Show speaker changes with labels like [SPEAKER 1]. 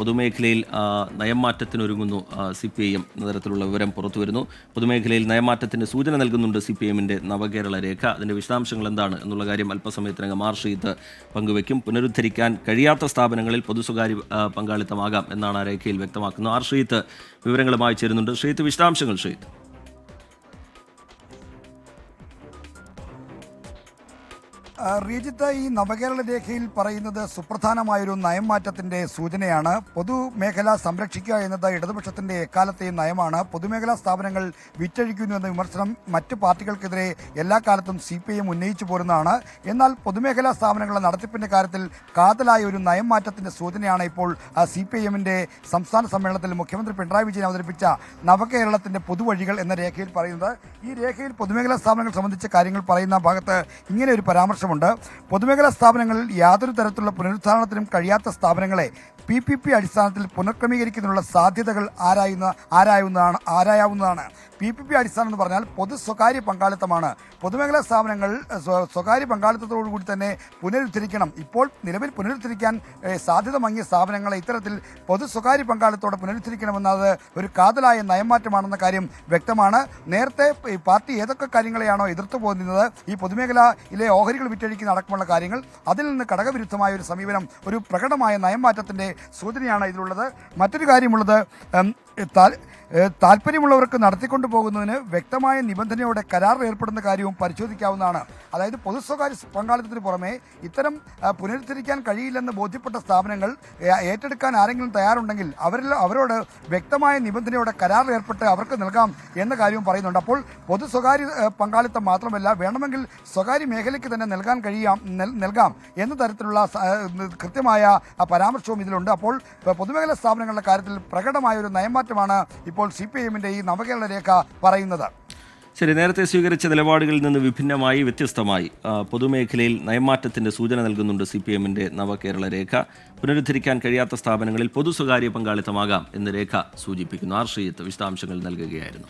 [SPEAKER 1] പൊതുമേഖലയിൽ നയംമാറ്റത്തിനൊരുങ്ങുന്നു നയം മാറ്റത്തിനൊരുങ്ങുന്നു സി പി ഐ എം തരത്തിലുള്ള വിവരം പുറത്തുവരുന്നു. പൊതുമേഖലയിൽ നയമാറ്റത്തിന് സൂചന നൽകുന്നുണ്ട് സി പി എമ്മിന്റെ നവകേരള രേഖ അതിന്റെ വിശദാംശങ്ങൾ എന്താണ് എന്നുള്ള കാര്യം അല്പസമയത്തിനകം ആർ ഷീത്ത് പങ്കുവയ്ക്കും. പുനരുദ്ധരിക്കാൻ കഴിയാത്ത സ്ഥാപനങ്ങളിൽ പൊതു സ്വകാര്യ പങ്കാളിത്തമാകാം എന്നാണ് ആ രേഖയിൽ വ്യക്തമാക്കുന്നത്. ആർ വിവരങ്ങളുമായി ചേരുന്നുണ്ട്. ഷീത്ത് വിശദാംശങ്ങൾ ഷീത്ത്
[SPEAKER 2] റീജിത്ത് ഈ നവകേരള രേഖയിൽ പറയുന്നത് സുപ്രധാനമായൊരു നയം മാറ്റത്തിന്റെ സൂചനയാണ്. പൊതുമേഖല സംരക്ഷിക്കുക എന്നത് ഇടതുപക്ഷത്തിന്റെ എക്കാലത്തെയും നയമാണ്. പൊതുമേഖലാ സ്ഥാപനങ്ങൾ വിറ്റഴിക്കുന്നു എന്ന വിമർശനം മറ്റ് പാർട്ടികൾക്കെതിരെ എല്ലാ കാലത്തും സി പി എം ഉന്നയിച്ചു പോരുന്നതാണ്. എന്നാൽ പൊതുമേഖലാ സ്ഥാപനങ്ങളുടെ നടത്തിപ്പിന്റെ കാര്യത്തിൽ കാതലായ ഒരു നയം മാറ്റത്തിന്റെ സൂചനയാണ് ഇപ്പോൾ സി പി എമ്മിന്റെ സംസ്ഥാന സമ്മേളനത്തിൽ മുഖ്യമന്ത്രി പിണറായി വിജയൻ അവതരിപ്പിച്ച നവകേരളത്തിന്റെ പൊതുവഴികൾ എന്ന രേഖയിൽ പറയുന്നത്. ഈ രേഖയിൽ പൊതുമേഖലാ സ്ഥാപനങ്ങൾ സംബന്ധിച്ച കാര്യങ്ങൾ പറയുന്ന ഭാഗത്ത് ഇങ്ങനെ ഒരു പരാമർശമുണ്ട് പൊതുമേഖലാ സ്ഥാപനങ്ങളിൽ യാതൊരു തരത്തിലുള്ള പുനരുദ്ധാരണത്തിനും കഴിയാത്ത സ്ഥാപനങ്ങളെ പി പി പി അടിസ്ഥാനത്തിൽ പുനഃക്രമീകരിക്കുന്നതിനുള്ള സാധ്യതകൾ ആരായുന്ന ആരായുന്നതാണ് ആരായാവുന്നതാണ്. പി പി പി അടിസ്ഥാനം എന്ന് പറഞ്ഞാൽ പൊതു സ്വകാര്യ പങ്കാളിത്തമാണ്. പൊതുമേഖലാ സ്ഥാപനങ്ങൾ സ്വകാര്യ പങ്കാളിത്തത്തോടുകൂടി തന്നെ പുനരുദ്ധരിക്കണം. ഇപ്പോൾ നിലവിൽ പുനരുദ്ധരിക്കാൻ സാധ്യത മങ്ങിയ സ്ഥാപനങ്ങളെ ഇത്തരത്തിൽ പൊതു സ്വകാര്യ പങ്കാളിത്തോടെ പുനരുദ്ധരിക്കണമെന്നത് ഒരു കാതലായ നയംമാറ്റമാണെന്ന കാര്യം വ്യക്തമാണ്. നേരത്തെ പാർട്ടി ഏതൊക്കെ കാര്യങ്ങളെയാണോ എതിർത്തു പോകുന്നത് ഈ പൊതുമേഖലയിലെ ഓഹരികൾ വിറ്റഴിക്കുന്ന നടക്കുമുള്ള കാര്യങ്ങൾ അതിൽ നിന്ന് ഘടകവിരുദ്ധമായ ഒരു സമീപനം ഒരു പ്രകടമായ നയം മാറ്റത്തിന്റെ സൂചനയാണ് ഇതിലുള്ളത്. മറ്റൊരു കാര്യമുള്ളത് താല്പര്യമുള്ളവർക്ക് നടത്തിക്കൊണ്ടു പോകുന്നതിന് വ്യക്തമായ നിബന്ധനയോടെ കരാർ ഏർപ്പെടുന്ന കാര്യവും പരിശോധിക്കാവുന്നതാണ്. അതായത് പൊതു സ്വകാര്യ പങ്കാളിത്തത്തിന് പുറമെ ഇത്തരം പുനരുദ്ധരിക്കാൻ കഴിയില്ലെന്ന് ബോധ്യപ്പെട്ട സ്ഥാപനങ്ങൾ ഏറ്റെടുക്കാൻ ആരെങ്കിലും തയ്യാറുണ്ടെങ്കിൽ അവരിൽ അവരോട് വ്യക്തമായ നിബന്ധനയോടെ കരാർ ഏർപ്പെട്ട് അവർക്ക് നൽകാം എന്ന കാര്യവും പറയുന്നുണ്ട്. അപ്പോൾ പൊതു സ്വകാര്യ പങ്കാളിത്തം മാത്രമല്ല വേണമെങ്കിൽ സ്വകാര്യ മേഖലയ്ക്ക് തന്നെ നൽകാൻ കഴിയാം നൽകാം എന്ന തരത്തിലുള്ള കൃത്യമായ പരാമർശവും ഇതിലുണ്ട്. അപ്പോൾ പൊതുമേഖലാ സ്ഥാപനങ്ങളുടെ കാര്യത്തിൽ പ്രകടമായ ഒരു നയമാറ്റമാണ് ഇപ്പോൾ സി പി എമ്മിന്റെ ഈ നവകേരള രേഖ പറയുന്നത്.
[SPEAKER 1] ശരി നേരത്തെ സ്വീകരിച്ച നിലപാടുകളിൽ നിന്ന് വിഭിന്നമായി വ്യത്യസ്തമായി പൊതുമേഖലയിൽ നയമാറ്റത്തിന്റെ സൂചന നൽകുന്നുണ്ട് സി പി എമ്മിന്റെ നവകേരള രേഖ. പുനരുദ്ധരിക്കാൻ കഴിയാത്ത സ്ഥാപനങ്ങളിൽ പൊതു സ്വകാര്യ പങ്കാളിത്തമാകാം എന്ന് രേഖ സൂചിപ്പിക്കുന്നു. ആർ വിശദാംശങ്ങൾ നൽകുകയായിരുന്നു.